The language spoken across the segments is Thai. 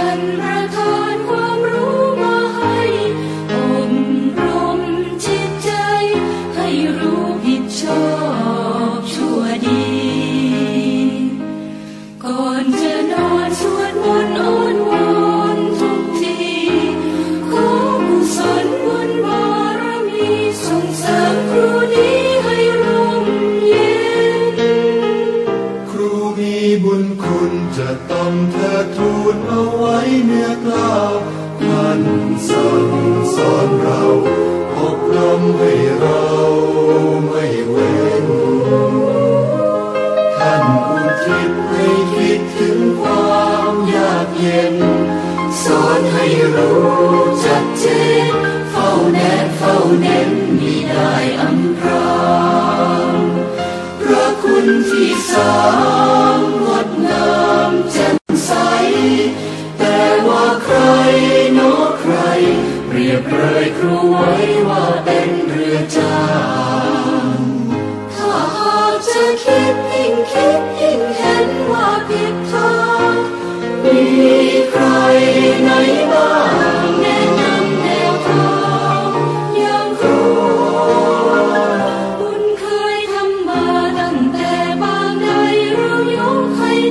sunrise. สั่งสอนเราอบรมให้เราไม่เว้น ท่านอุทิศให้คิดถึงความยากเย็น สอนให้รู้จัดเจนเฝ้าแนบเฝ้าเน้นมิได้อำพรางพระคุณที่สาง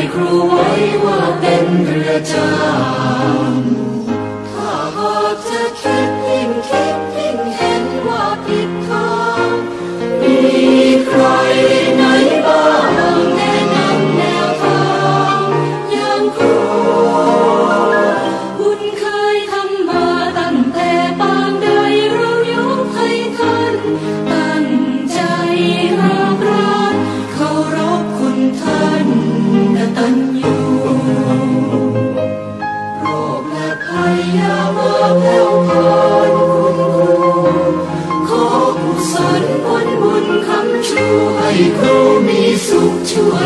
ยครูไว้ว่าเป็นเรือจาง